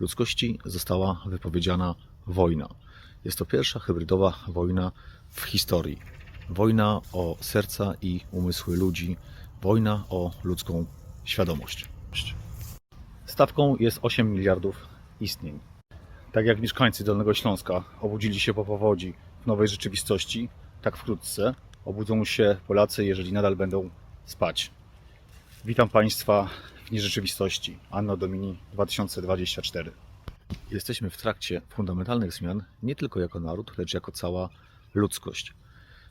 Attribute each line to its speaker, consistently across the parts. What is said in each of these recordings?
Speaker 1: ludzkości została wypowiedziana wojna. Jest to pierwsza hybrydowa wojna w historii. Wojna o serca i umysły ludzi, wojna o ludzką świadomość. Stawką jest 8 miliardów istnień. Tak jak mieszkańcy Dolnego Śląska obudzili się po powodzi w nowej rzeczywistości, tak wkrótce obudzą się Polacy, jeżeli nadal będą spać. Witam Państwa w nierzeczywistości. Anno Domini 2024. Jesteśmy w trakcie fundamentalnych zmian, nie tylko jako naród, lecz jako cała ludzkość.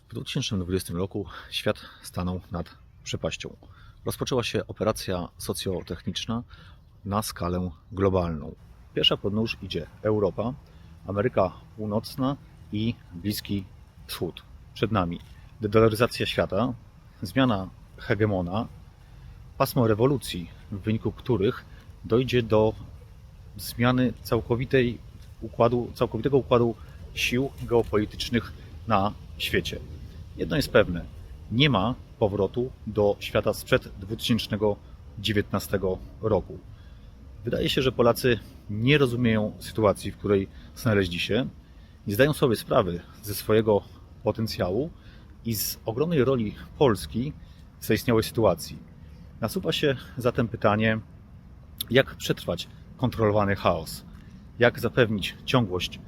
Speaker 1: W 2020 roku świat stanął nad przepaścią. Rozpoczęła się operacja socjotechniczna na skalę globalną. Pierwsza pod nóż idzie Europa, Ameryka Północna i Bliski Wschód. Przed nami dedolaryzacja świata, zmiana hegemona, pasmo rewolucji, w wyniku których dojdzie do zmiany całkowitej układu, całkowitego układu sił geopolitycznych na świecie. Jedno jest pewne: nie ma powrotu do świata sprzed 2019 roku. Wydaje się, że Polacy nie rozumieją sytuacji, w której znaleźli się, nie zdają sobie sprawy ze swojego potencjału i z ogromnej roli Polski w zaistniałej sytuacji. Nasuwa się zatem pytanie, jak przetrwać kontrolowany chaos, jak zapewnić ciągłość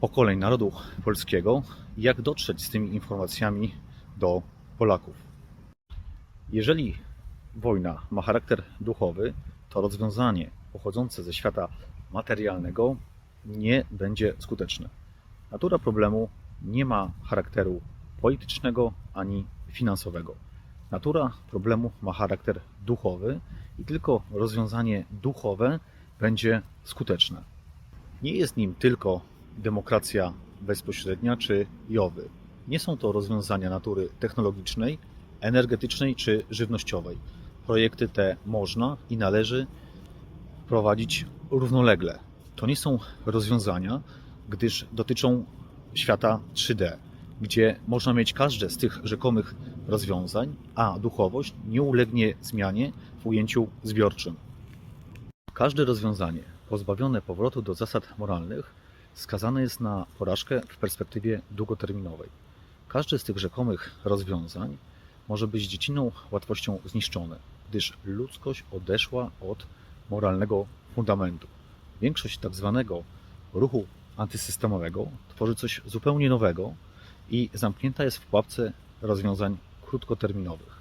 Speaker 1: pokoleń narodu polskiego i jak dotrzeć z tymi informacjami do Polaków. Jeżeli wojna ma charakter duchowy, to rozwiązanie pochodzące ze świata materialnego nie będzie skuteczne. Natura problemu nie ma charakteru politycznego ani finansowego. Natura problemu ma charakter duchowy i tylko rozwiązanie duchowe będzie skuteczne. Nie jest nim tylko demokracja bezpośrednia czy jowy. Nie są to rozwiązania natury technologicznej, energetycznej czy żywnościowej. Projekty te można i należy prowadzić równolegle. To nie są rozwiązania, gdyż dotyczą świata 3D, gdzie można mieć każde z tych rzekomych rozwiązań, a duchowość nie ulegnie zmianie w ujęciu zbiorczym. Każde rozwiązanie pozbawione powrotu do zasad moralnych skazane jest na porażkę w perspektywie długoterminowej. Każde z tych rzekomych rozwiązań może być dziecinną łatwością zniszczone, gdyż ludzkość odeszła od moralnego fundamentu. Większość tak zwanego ruchu antysystemowego tworzy coś zupełnie nowego i zamknięta jest w pułapce rozwiązań krótkoterminowych.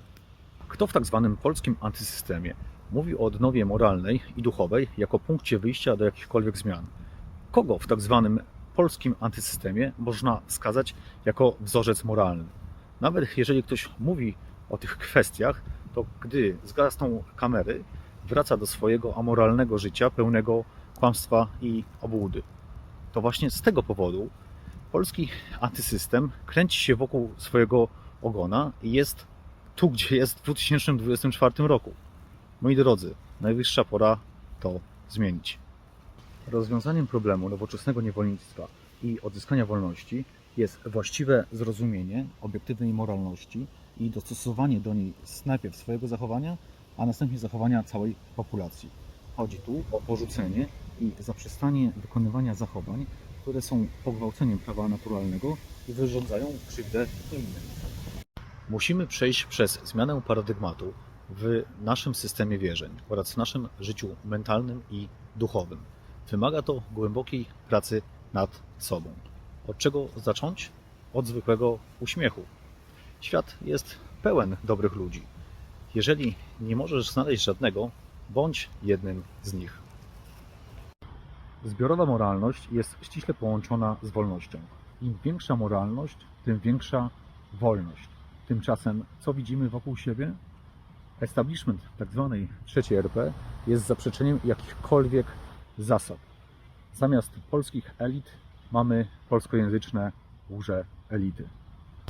Speaker 1: Kto w tak zwanym polskim antysystemie mówi o odnowie moralnej i duchowej jako punkcie wyjścia do jakichkolwiek zmian? Kogo w tak zwanym polskim antysystemie można wskazać jako wzorzec moralny? Nawet jeżeli ktoś mówi o tych kwestiach, to gdy zgasną kamery, wraca do swojego amoralnego życia pełnego kłamstwa i obłudy. To właśnie z tego powodu polski antysystem kręci się wokół swojego ogona i jest tu, gdzie jest w 2024 roku. Moi drodzy, najwyższa pora to zmienić. Rozwiązaniem problemu nowoczesnego niewolnictwa i odzyskania wolności jest właściwe zrozumienie obiektywnej moralności i dostosowanie do niej najpierw swojego zachowania, a następnie zachowania całej populacji. Chodzi tu o porzucenie i zaprzestanie wykonywania zachowań, które są pogwałceniem prawa naturalnego i wyrządzają krzywdę innym. Musimy przejść przez zmianę paradygmatu w naszym systemie wierzeń oraz w naszym życiu mentalnym i duchowym. Wymaga to głębokiej pracy nad sobą. Od czego zacząć? Od zwykłego uśmiechu. Świat jest pełen dobrych ludzi. Jeżeli nie możesz znaleźć żadnego, bądź jednym z nich. Zbiorowa moralność jest ściśle połączona z wolnością. Im większa moralność, tym większa wolność. Tymczasem, co widzimy wokół siebie? Establishment tzw. trzeciej RP jest zaprzeczeniem jakichkolwiek zasad. Zamiast polskich elit mamy polskojęzyczne łże elity.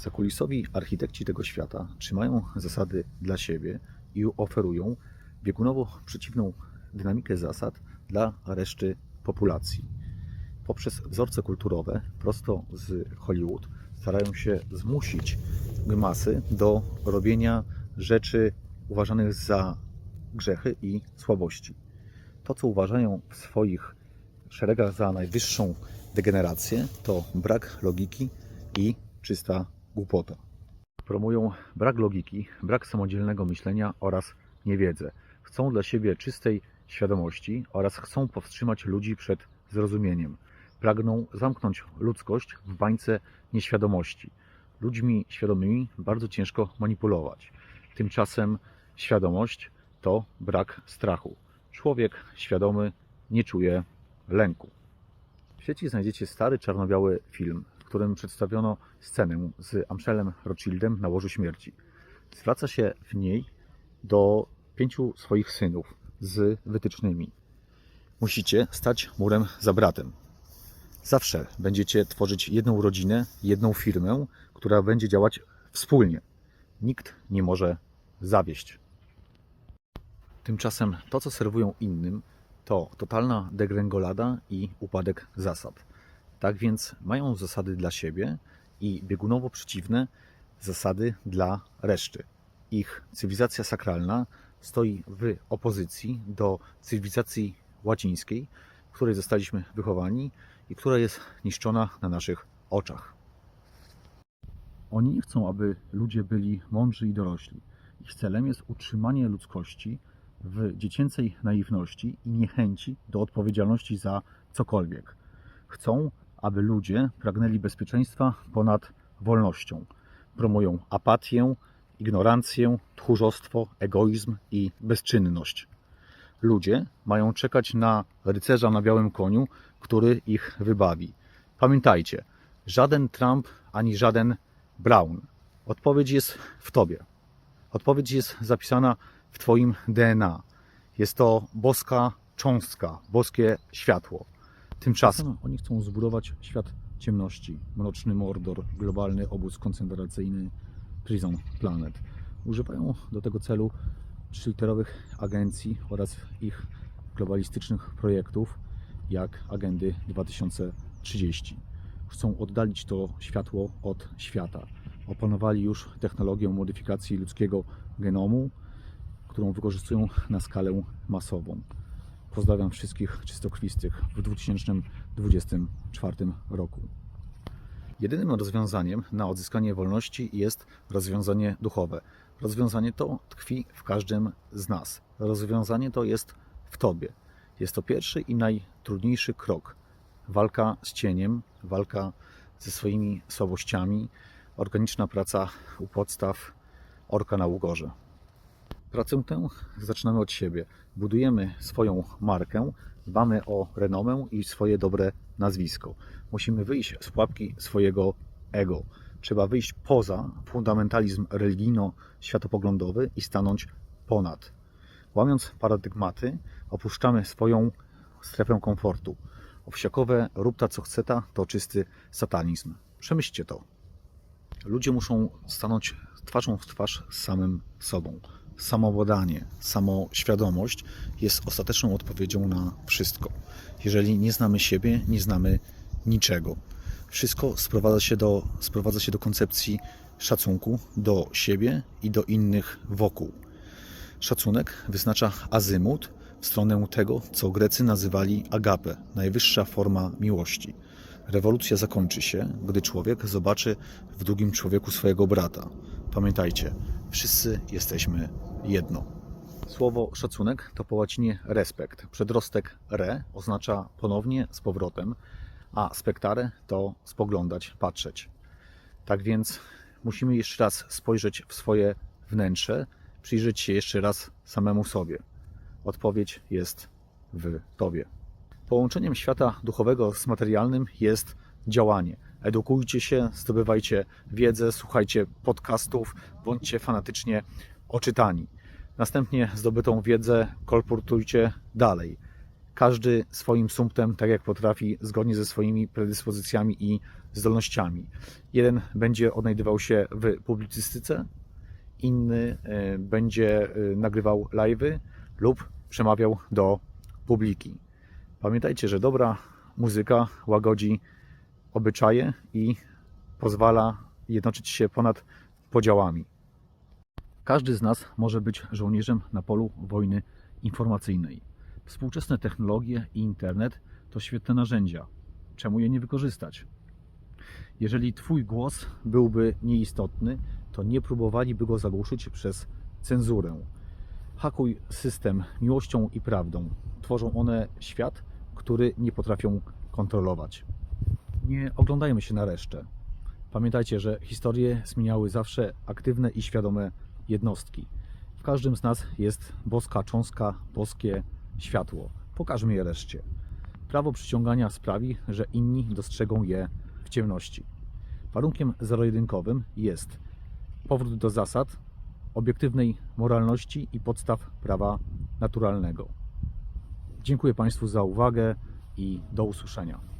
Speaker 1: Zakulisowi architekci tego świata trzymają zasady dla siebie i oferują biegunowo przeciwną dynamikę zasad dla reszty populacji. Poprzez wzorce kulturowe prosto z Hollywood starają się zmusić masy do robienia rzeczy uważanych za grzechy i słabości. to, co uważają w swoich szeregach za najwyższą degenerację, to brak logiki i czysta głupota. Promują brak logiki, brak samodzielnego myślenia oraz niewiedzę. Chcą dla siebie czystej świadomości oraz chcą powstrzymać ludzi przed zrozumieniem. Pragną zamknąć ludzkość w bańce nieświadomości. Ludźmi świadomymi bardzo ciężko manipulować. Tymczasem świadomość to brak strachu. Człowiek świadomy nie czuje lęku. W sieci znajdziecie stary czarno-biały film, w którym przedstawiono scenę z Amszelem Rothschildem na łożu śmierci. Zwraca się w niej do pięciu swoich synów z wytycznymi. Musicie stać murem za bratem. Zawsze będziecie tworzyć jedną rodzinę, jedną firmę, która będzie działać wspólnie. Nikt nie może zawieść. Tymczasem to, co serwują innym, to totalna degrengolada i upadek zasad. Tak więc mają zasady dla siebie i biegunowo przeciwne zasady dla reszty. Ich cywilizacja sakralna stoi w opozycji do cywilizacji łacińskiej, w której zostaliśmy wychowani i która jest niszczona na naszych oczach. Oni nie chcą, aby ludzie byli mądrzy i dorośli. Ich celem jest utrzymanie ludzkości w dziecięcej naiwności i niechęci do odpowiedzialności za cokolwiek. Chcą, aby ludzie pragnęli bezpieczeństwa ponad wolnością. Promują apatię, ignorancję, tchórzostwo, egoizm i bezczynność. Ludzie mają czekać na rycerza na białym koniu, który ich wybawi. Pamiętajcie, żaden Trump ani żaden Brown. Odpowiedź jest w tobie. Odpowiedź jest zapisana w Twoim DNA. Jest to boska cząstka, boskie światło. Tymczasem oni chcą zbudować świat ciemności, mroczny Mordor, globalny obóz koncentracyjny Prison Planet. Używają do tego celu trzyliterowych agencji oraz ich globalistycznych projektów, jak Agendy 2030. Chcą oddalić to światło od świata. Opanowali już technologię modyfikacji ludzkiego genomu, którą wykorzystują na skalę masową. Pozdrawiam wszystkich czystokrwistych w 2024 roku. Jedynym rozwiązaniem na odzyskanie wolności jest rozwiązanie duchowe. Rozwiązanie to tkwi w każdym z nas. Rozwiązanie to jest w Tobie. Jest to pierwszy i najtrudniejszy krok. Walka z cieniem, walka ze swoimi słabościami, organiczna praca u podstaw orka na ugorze. Pracę tę zaczynamy od siebie. Budujemy swoją markę, dbamy o renomę i swoje dobre nazwisko. Musimy wyjść z pułapki swojego ego. Trzeba wyjść poza fundamentalizm religijno-światopoglądowy i stanąć ponad. Łamiąc paradygmaty, opuszczamy swoją strefę komfortu. Owsiakowe rób ta co chce ta to czysty satanizm. Przemyślcie to. Ludzie muszą stanąć twarzą w twarz z samym sobą samowładanie, samoświadomość jest ostateczną odpowiedzią na wszystko. Jeżeli nie znamy siebie, nie znamy niczego. Wszystko sprowadza się do, sprowadza się do koncepcji szacunku do siebie i do innych wokół. Szacunek wyznacza azymut w stronę tego, co Grecy nazywali agape, najwyższa forma miłości. Rewolucja zakończy się, gdy człowiek zobaczy w drugim człowieku swojego brata. Pamiętajcie, wszyscy jesteśmy jedno. Słowo szacunek to po łacinie respekt. Przedrostek re oznacza ponownie, z powrotem, a spektare to spoglądać, patrzeć. Tak więc musimy jeszcze raz spojrzeć w swoje wnętrze, przyjrzeć się jeszcze raz samemu sobie. Odpowiedź jest w Tobie. Połączeniem świata duchowego z materialnym jest działanie. Edukujcie się, zdobywajcie wiedzę, słuchajcie podcastów, bądźcie fanatycznie oczytani. Następnie zdobytą wiedzę kolportujcie dalej. Każdy swoim sumptem, tak jak potrafi, zgodnie ze swoimi predyspozycjami i zdolnościami. Jeden będzie odnajdywał się w publicystyce, inny e, będzie e, nagrywał live'y lub przemawiał do publiki. Pamiętajcie, że dobra muzyka łagodzi obyczaje i pozwala jednoczyć się ponad podziałami. Każdy z nas może być żołnierzem na polu wojny informacyjnej. Współczesne technologie i internet to świetne narzędzia. Czemu je nie wykorzystać? Jeżeli Twój głos byłby nieistotny, to nie próbowaliby go zagłuszyć przez cenzurę. Hakuj system miłością i prawdą. Tworzą one świat, który nie potrafią kontrolować. Nie oglądajmy się na resztę. Pamiętajcie, że historie zmieniały zawsze aktywne i świadome jednostki. W każdym z nas jest boska cząstka, boskie światło. Pokażmy je reszcie. Prawo przyciągania sprawi, że inni dostrzegą je w ciemności. Warunkiem zero-jedynkowym jest powrót do zasad, obiektywnej moralności i podstaw prawa naturalnego. Dziękuję Państwu za uwagę i do usłyszenia.